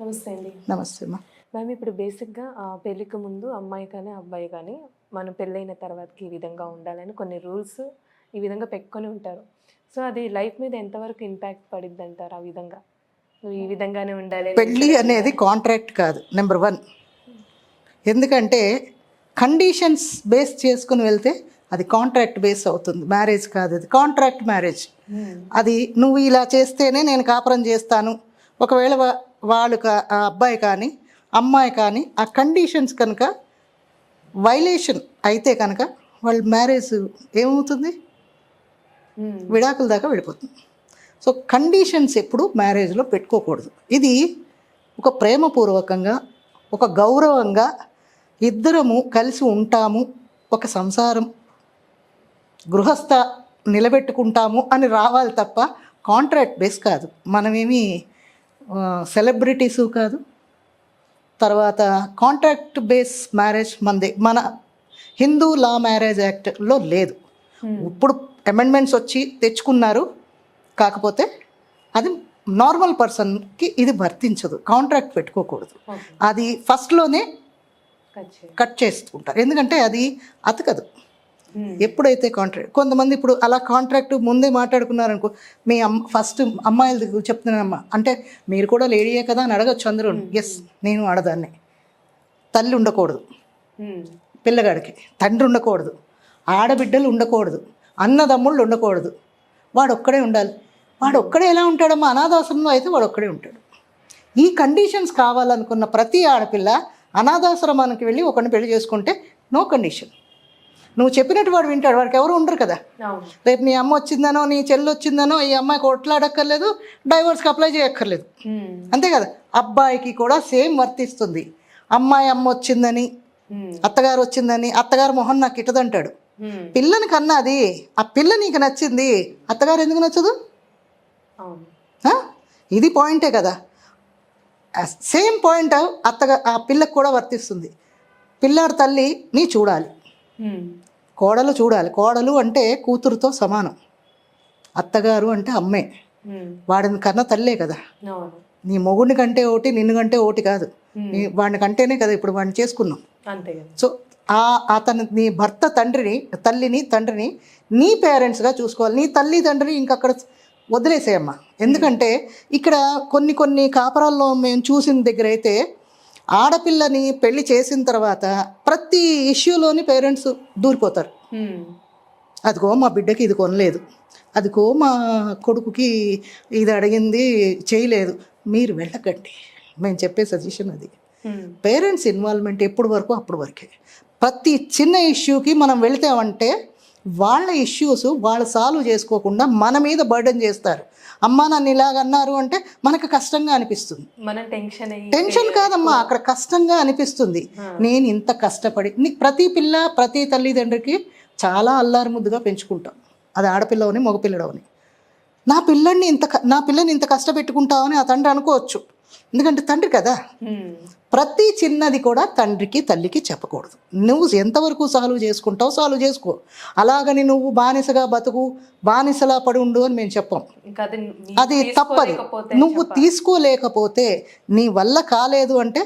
నమస్తే అండి. నమస్తే అమ్మా. మ్యామ్ ఇప్పుడు బేసిక్గా పెళ్ళికి ముందు అమ్మాయి కానీ అబ్బాయి కానీ మనం పెళ్ళైన తర్వాతకి ఈ విధంగా ఉండాలని కొన్ని రూల్స్ ఈ విధంగా పెట్టుకొని ఉంటారు. సో అది లైఫ్ మీద ఎంతవరకు ఇంపాక్ట్ పడిద్ది అంటారు ఆ విధంగా? నువ్వు ఈ విధంగానే ఉండాలి పెళ్ళి అనేది కాంట్రాక్ట్ కాదు నెంబర్ వన్ ఎందుకంటే కండిషన్స్ బేస్ చేసుకుని వెళ్తే అది కాంట్రాక్ట్ బేస్ అవుతుంది. మ్యారేజ్ కాదు అది కాంట్రాక్ట్ మ్యారేజ్. అది నువ్వు ఇలా చేస్తేనే నేను కాపురం చేస్తాను. ఒకవేళ వాళ్ళు కా- అబ్బాయి కానీ అమ్మాయి కానీ ఆ కండిషన్స్ కనుక వైలేషన్ అయితే కనుక వాళ్ళ మ్యారేజ్ ఏమవుతుంది? Hmm. విడాకుల దాకా వెళ్ళిపోతుంది. సో కండిషన్స్ ఎప్పుడు మ్యారేజ్లో పెట్టుకోకూడదు. ఇది ఒక ప్రేమపూర్వకంగా ఒక గౌరవంగా ఇద్దరము కలిసి ఉంటాము. ఒక సంసారం గృహస్థ నిలబెట్టుకుంటాము అని రావాలి తప్ప కాంట్రాక్ట్ బేస్ కాదు. మనమేమి సెలబ్రిటీసు కాదు. తర్వాత కాంట్రాక్ట్ బేస్ మ్యారేజ్ మనది మన హిందూ లా మ్యారేజ్ యాక్ట్లో లేదు. ఇప్పుడు అమెండ్మెంట్స్ వచ్చి తెచ్చుకున్నారు. కాకపోతే అది నార్మల్ పర్సన్కి ఇది వర్తించదు. కాంట్రాక్ట్ పెట్టుకోకూడదు. అది ఫస్ట్లోనే కట్ చేస్తుంటారు. ఎందుకంటే అది అతకదు. Hmm. ఎప్పుడైతే కాంట్రాక్ట్ కొంతమంది ఇప్పుడు అలా కాంట్రాక్ట్ ముందే మాట్లాడుకున్నారనుకో మీ అమ్మ ఫస్ట్ అమ్మాయిలు చెప్తున్నానమ్మా అంటే మీరు కూడా లేడీయే కదా అని అడగచ్చు అందరూ. ఎస్ నేను ఆడదాన్ని. తల్లి ఉండకూడదు. Hmm. పిల్లగాడికి. తండ్రి ఉండకూడదు. ఆడబిడ్డలు ఉండకూడదు. అన్నదమ్ముళ్ళు ఉండకూడదు. వాడు ఒక్కడే ఉండాలి. వాడు ఒక్కడే ఎలా ఉంటాడమ్మా? అనాథాశ్రమంలో అయితే వాడు ఒక్కడే ఉంటాడు. ఈ కండిషన్స్ కావాలనుకున్న ప్రతి ఆడపిల్ల అనాథాశ్రమానికి వెళ్ళి ఒకరిని పెళ్ళి చేసుకుంటే నో కండిషన్ నువ్వు చెప్పినట్టు వాడు వింటాడు. వాడికి ఎవరు ఉండరు కదా. రేపు నీ అమ్మ వచ్చిందనో నీ చెల్లి వచ్చిందనో ఈ అమ్మాయి కొట్లాడక్కర్లేదు డైవర్స్కి అప్లై చేయక్కర్లేదు. అంతే కదా. అబ్బాయికి కూడా సేమ్ వర్తిస్తుంది. అమ్మాయి అమ్మ వచ్చిందని. అత్తగారు వచ్చిందని అత్తగారు మొహం నాకు ఇటదంటాడు. పిల్లని కన్నా అది ఆ పిల్ల నీకు నచ్చింది అత్తగారు ఎందుకు నచ్చదు? ఇది పాయింటే కదా. సేమ్ పాయింట్ అత్తగా ఆ పిల్లకు కూడా వర్తిస్తుంది. పిల్లాడి తల్లి నీ చూడాలి. కోడలు చూడాలి. కోడలు అంటే కూతురుతో సమానం. అత్తగారు అంటే అమ్మే. వాడిని కన్నా తల్లే కదా. నీ మొగుడిని కంటే ఒకటి నిన్ను కంటే ఒకటి కాదు. వాడిని కంటేనే కదా ఇప్పుడు వాడిని చేసుకున్నాం. అంతే సో ఆ అతను నీ భర్త తండ్రిని తల్లిని తండ్రిని నీ పేరెంట్స్గా చూసుకోవాలి. నీ తల్లి తండ్రిని ఇంకక్కడ వదిలేసేయమ్మా. ఎందుకంటే ఇక్కడ కొన్ని కొన్ని కాపురాల్లో మేము చూసిన దగ్గర అయితే ఆడపిల్లని పెళ్ళి చేసిన తర్వాత ప్రతి ఇష్యూలోని పేరెంట్స్ దూరిపోతారు. అదిగో మా బిడ్డకి ఇది కొనలేదు. అదిగో మా కొడుకుకి ఇది అడిగింది చేయలేదు. మీరు వెళ్ళకండి. మేము చెప్పే సజెషన్ అది. పేరెంట్స్ ఇన్వాల్వ్మెంట్ ఎప్పుడు వరకు అప్పుడు వరకే. ప్రతి చిన్న ఇష్యూకి మనం వెళితామంటే వాళ్ళ ఇష్యూస్ వాళ్ళు సాల్వ్ చేసుకోకుండా మన మీద బర్డెన్ చేస్తారు. అమ్మా నన్ను ఇలాగ అన్నారు అంటే మనకు కష్టంగా అనిపిస్తుంది. మనం టెన్షన్ టెన్షన్ కాదమ్మా అక్కడ కష్టంగా అనిపిస్తుంది. నేను ఇంత కష్టపడి నీ ప్రతి పిల్ల ప్రతి తల్లిదండ్రికి చాలా అల్లారు ముద్దుగా పెంచుకుంటాం. అది ఆడపిల్లవని మగపిల్లడవని. నా పిల్లల్ని ఇంత నా పిల్లని ఇంత కష్టపెట్టుకుంటావని ఆ తండ్రి అనుకోవచ్చు. ఎందుకంటే తండ్రి కదా. ప్రతి చిన్నది కూడా తండ్రికి తల్లికి చెప్పకూడదు. నువ్వు ఎంతవరకు సాల్వ్ చేసుకుంటావు సాల్వ్ చేసుకో. అలాగని నువ్వు బానిసగా బతుకు బానిసలా పడి ఉండు అని మేము చెప్పాం. అది తప్పదు. నువ్వు తీసుకోలేకపోతే నీ వల్ల కాలేదు అంటే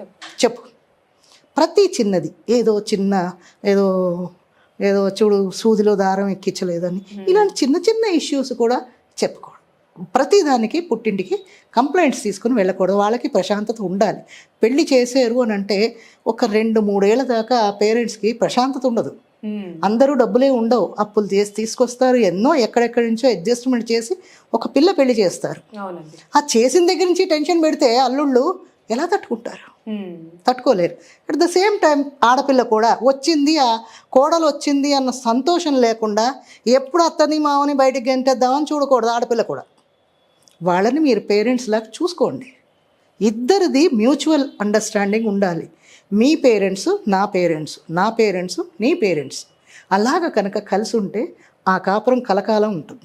చెప్పు. చెప్పు. ప్రతి చిన్నది ఏదో చిన్న ఏదో ఏదో చూడు సూదిలో దారం ఎక్కించలేదని ఇలాంటి చిన్న చిన్న ఇష్యూస్ కూడా చెప్పుకోవడం ప్రతిదానికి పుట్టింటికి కంప్లైంట్స్ తీసుకుని వెళ్ళకూడదు. వాళ్ళకి ప్రశాంతత ఉండాలి. పెళ్ళి చేశారు అని అంటే ఒక రెండు మూడేళ్ళ దాకా ఆ పేరెంట్స్కి ప్రశాంతత ఉండదు. అందరూ డబ్బులే ఉండవు. అప్పులు చేసి తీసుకొస్తారు. ఎన్నో ఎక్కడెక్కడి నుంచో అడ్జస్ట్మెంట్ చేసి ఒక పిల్ల పెళ్ళి చేస్తారు. ఆ చేసిన దగ్గర నుంచి టెన్షన్ పెడితే అల్లుళ్ళు ఎలా తట్టుకుంటారు. తట్టుకోలేరు. అట్ ద సేమ్ టైం ఆడపిల్ల కూడా వచ్చింది ఆ కోడలు వచ్చింది అన్న సంతోషం లేకుండా ఎప్పుడు అత్తని మావని బయటికి గంటేద్దామని చూడకూడదు ఆడపిల్ల కూడా. వాళ్ళని మీరు పేరెంట్స్ లాగా చూసుకోండి. ఇద్దరిది మ్యూచువల్ అండర్స్టాండింగ్ ఉండాలి. మీ పేరెంట్స్ నా పేరెంట్స్ నా పేరెంట్స్ నీ పేరెంట్స్. అలాగ కనుక కలిసి ఉంటే ఆ కాపురం కలకాలం ఉంటుంది.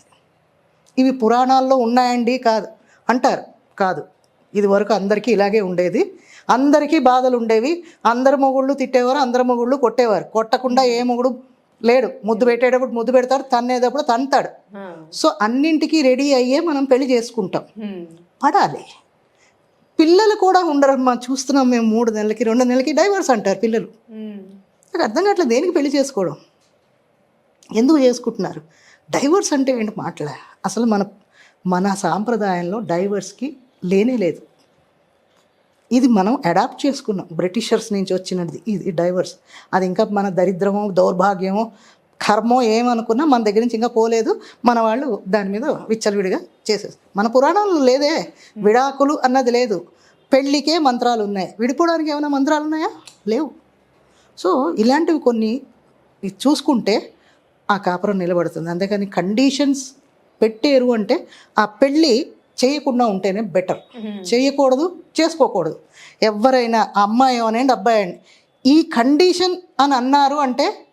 ఇవి పురాణాల్లో ఉన్నాయండి కాదు. అంటారు. కాదు. ఇది వరకు అందరికీ ఇలాగే ఉండేది. అందరికీ బాధలు ఉండేవి. అందరు మొగుళ్ళు తిట్టేవారు అందరు మొగుళ్ళు కొట్టేవారు. కొట్టకుండా ఏ మొగుడు లేడు. ముద్దు పెట్టేటప్పుడు ముద్దు పెడతాడు తన్నేటప్పుడు తంతాడు. సో అన్నింటికీ రెడీ అయ్యే మనం పెళ్ళి చేసుకుంటాం. పడాలి. పిల్లలు కూడా ఉండరమ్మా చూస్తున్నాం మేము మూడు నెలలకి రెండు నెలలకి డైవర్స్ అంటారు పిల్లలు. నాకు అర్థం కావట్లేదు దేనికి పెళ్ళి చేసుకోవడం? ఎందుకు చేసుకుంటున్నారు? డైవర్స్ అంటే ఏంటి మాటలే అసలు మన మన సాంప్రదాయంలో డైవర్స్కి లేనే లేదు. ఇది మనం అడాప్ట్ చేసుకున్నాం. బ్రిటిషర్స్ నుంచి వచ్చినది ఇది డైవర్స్ అది ఇంకా మన దరిద్రమో దౌర్భాగ్యమో కర్మో ఏమనుకున్నా మన దగ్గర నుంచి ఇంకా పోలేదు. మన వాళ్ళు దాని మీద విచ్చలవిడిగా చేసేది మన పురాణంలో లేదే. విడాకులు అన్నది లేదు. పెళ్ళికే మంత్రాలు ఉన్నాయి. విడిపోవడానికి ఏమైనా మంత్రాలు ఉన్నాయా? లేవు. సో ఇలాంటివి కొన్ని చూసుకుంటే ఆ కాపురం నిలబడుతుంది. అంతేకాని కండిషన్స్ పెట్టారు అంటే ఆ పెళ్ళి చేయకుండా ఉంటేనే బెటర్. చేయకూడదు చేసుకోకూడదు. ఎవరైనా అమ్మాయి అనండి అబ్బాయి అండి ఈ కండిషన్ అని అన్నారు అంటే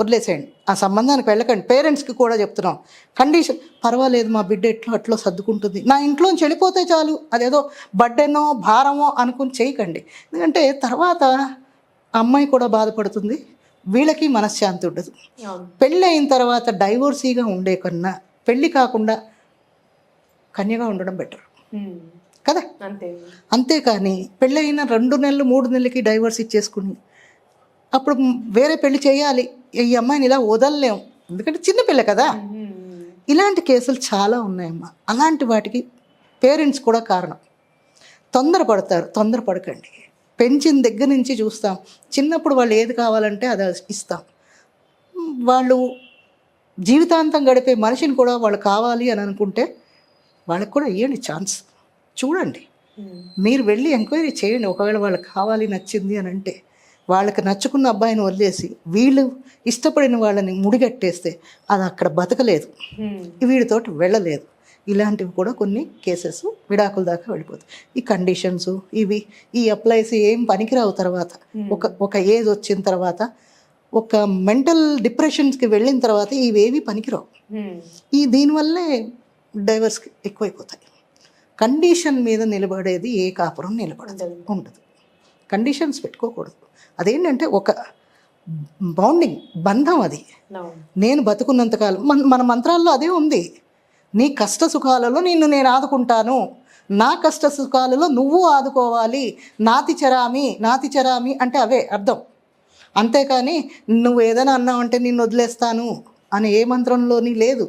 వదిలేసేయండి. ఆ సంబంధానికి వెళ్ళకండి. పేరెంట్స్కి కూడా చెప్తున్నాం. కండిషన్ పర్వాలేదు మా బిడ్డ ఎట్లో అట్లో సర్దుకుంటుంది. నా ఇంట్లోంచి వెళ్ళిపోతే చాలు. అదేదో బడ్డెనో భారమో అనుకుని చేయకండి. ఎందుకంటే తర్వాత అమ్మాయి కూడా బాధపడుతుంది. వీళ్ళకి మనశ్శాంతి ఉండదు. పెళ్ళి అయిన తర్వాత డైవోర్సీగా ఉండే కన్నా పెళ్ళి కాకుండా కన్యగా ఉండడం బెటర్. కదా? అంతే. అంతేకాని పెళ్ళైన రెండు నెలలు మూడు నెలలకి డైవర్స్ ఇచ్చేసుకుని అప్పుడు వేరే పెళ్ళి చేయాలి. ఈ అమ్మాయిని ఇలా వదలలేం. ఎందుకంటే చిన్నపిల్ల కదా. ఇలాంటి కేసులు చాలా ఉన్నాయమ్మా. అలాంటి వాటికి పేరెంట్స్ కూడా కారణం. తొందరపడతారు. తొందరపడకండి. పెంచిన దగ్గర నుంచి చూస్తాం. చిన్నప్పుడు వాళ్ళు ఏది కావాలంటే అది ఇస్తాం. వాళ్ళు జీవితాంతం గడిపే మనిషిని కూడా వాళ్ళు కావాలి అని అనుకుంటే వాళ్ళకి కూడా ఇవ్వండి ఛాన్స్. చూడండి. మీరు వెళ్ళి ఎంక్వైరీ చేయండి. ఒకవేళ వాళ్ళకి కావాలి నచ్చింది అని అంటే వాళ్ళకి నచ్చుకున్న అబ్బాయిని వదిలేసి వీళ్ళు ఇష్టపడిన వాళ్ళని ముడిగట్టేస్తే అది అక్కడ బతకలేదు. వీడితోటి వెళ్ళలేదు. ఇలాంటివి కూడా కొన్ని కేసెస్ విడాకుల దాకా వెళ్ళిపోతాయి. ఈ కండిషన్స్ ఇవి ఈ అప్లైస్ ఏం పనికిరావు తర్వాత. ఒక ఒక ఏజ్ వచ్చిన తర్వాత ఒక మెంటల్ డిప్రెషన్స్కి వెళ్ళిన తర్వాత ఇవేవి పనికిరావు. ఈ దీనివల్లే డైవర్స్ ఎక్కువైపోతాయి. కండిషన్ మీద నిలబడేది ఏ కాపురం నిలబడదు ఉండదు. కండిషన్స్ పెట్టుకోకూడదు. అదేంటంటే ఒక బాండింగ్ బంధం అది. నేను బతుకున్నంతకాలం మన మన మంత్రాల్లో అదే ఉంది. నీ కష్ట సుఖాలలో నిన్ను నేను ఆదుకుంటాను. నా కష్ట సుఖాలలో నువ్వు ఆదుకోవాలి. నాతి చరామి నాతి చరామి అంటే అవే అర్థం. అంతేకాని నువ్వు ఏదైనా అన్నావంటే నిన్ను వదిలేస్తాను. అని ఏ మంత్రంలోని లేదు.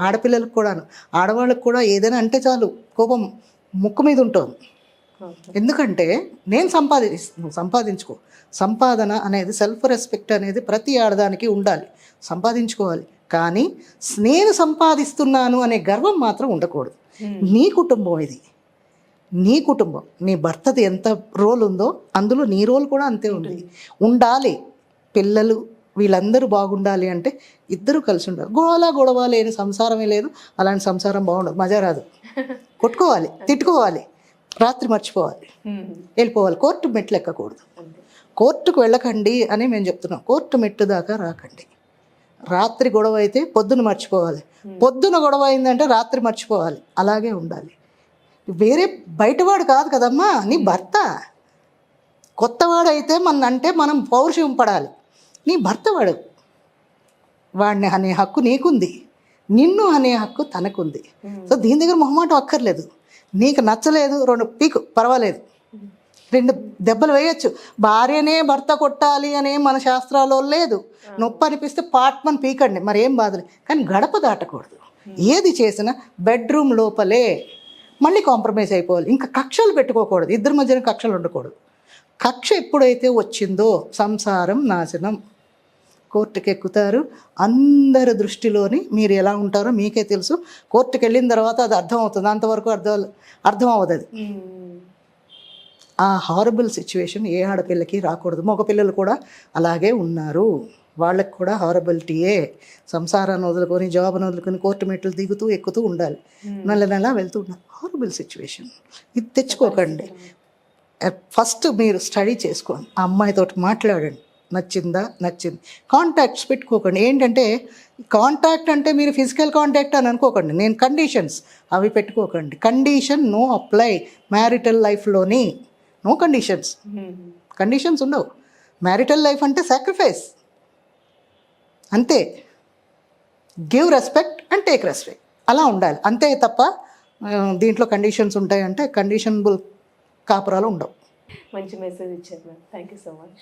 ఆడపిల్లలకు కూడాను. ఆడవాళ్ళకు కూడా ఏదైనా అంటే చాలు కోపం ముక్కు మీద ఉంటుంది. ఎందుకంటే నేను సంపాదిస్తాను సంపాదించుకో. సంపాదన అనేది సెల్ఫ్ రెస్పెక్ట్ అనేది ప్రతి ఆడదానికి ఉండాలి. సంపాదించుకోవాలి. కానీ నేను సంపాదిస్తున్నాను అనే గర్వం మాత్రం ఉండకూడదు. నీ కుటుంబం ఇది. నీ కుటుంబం. నీ భర్తది ఎంత రోల్ ఉందో అందులో నీ రోల్ కూడా అంతే ఉంది. ఉండాలి. పిల్లలు వీళ్ళందరూ బాగుండాలి అంటే ఇద్దరు కలిసి ఉండాలి. గొడవ గొడవ లేని సంసారమే లేదు. అలాంటి సంసారం బాగుండదు. మజా రాదు. కొట్టుకోవాలి తిట్టుకోవాలి. రాత్రి మర్చిపోవాలి. వెళ్ళిపోవాలి. కోర్టు మెట్లు ఎక్కకూడదు. కోర్టుకు వెళ్ళకండి అని మేము చెప్తున్నాం. కోర్టు మెట్టు దాకా రాకండి. రాత్రి గొడవ అయితే పొద్దున మర్చిపోవాలి. పొద్దున గొడవ అయిందంటే రాత్రి మర్చిపోవాలి. అలాగే ఉండాలి. వేరే బయటవాడు కాదు కదమ్మా. నీ భర్త. కొత్తవాడైతే మన అంటే మనం పౌరుషం పడాలి. నీ భర్త వాడు. వాడిని అనే హక్కు నీకుంది. నిన్ను అనే హక్కు తనకుంది. సో దీని దగ్గర మొహమాటం అక్కర్లేదు. నీకు నచ్చలేదు రెండు పీకు పర్వాలేదు. రెండు దెబ్బలు వేయొచ్చు. భార్యనే భర్త కొట్టాలి అనే మన శాస్త్రాల్లో లేదు. నొప్పి అనిపిస్తే పాట్మని పీకండి. మరి ఏం బాధలే? కానీ గడప దాటకూడదు. ఏది చేసినా బెడ్రూమ్ లోపలే. మళ్ళీ కాంప్రమైజ్ అయిపోవాలి. ఇంకా కక్షలు పెట్టుకోకూడదు. ఇద్దరి మధ్యన కక్షలు ఉండకూడదు. కక్ష ఎప్పుడైతే వచ్చిందో సంసారం నాశనం. కోర్టుకి ఎక్కుతారు అందరి దృష్టిలోని మీరు ఎలా ఉంటారో మీకే తెలుసు. కోర్టుకి వెళ్ళిన తర్వాత అది అర్థం అవుతుంది అంతవరకు అర్థం అర్థం అవ్వదు అది. ఆ హారబుల్ సిచ్యువేషన్ ఏ ఆడపిల్లకి రాకూడదు. మగ పిల్లలు కూడా అలాగే ఉన్నారు. వాళ్ళకి కూడా హారబిలిటీయే సంసారాన్ని వదులుకొని జాబ్ని వదులుకొని కోర్టు మెట్లు దిగుతూ ఎక్కుతూ ఉండాలి. నెల నెల వెళ్తూ ఉండాలి. హారబుల్ సిచ్యువేషన్ ఇది తెచ్చుకోకండి. ఫస్ట్ మీరు స్టడీ చేసుకోండి. ఆ అమ్మాయితోటి మాట్లాడండి. నచ్చిందా? నచ్చింది. కాంటాక్ట్స్ పెట్టుకోకండి. ఏంటంటే కాంటాక్ట్ అంటే మీరు ఫిజికల్ కాంటాక్ట్ అని అనుకోకండి. నేను కండిషన్స్ అవి పెట్టుకోకండి. కండిషన్ నో అప్లై మ్యారిటల్ లైఫ్లోని నో కండిషన్స్. కండిషన్స్ ఉండవు. మ్యారిటల్ లైఫ్ అంటే సాక్రిఫైస్ అంతే. Give respect and take respect అలా ఉండాలి. అంతే తప్ప దీంట్లో కండిషన్స్ ఉంటాయంటే కండిషనబుల్ కాపురాలు ఉండవు. మంచి మెసేజ్ ఇచ్చారు ma'am thank you so much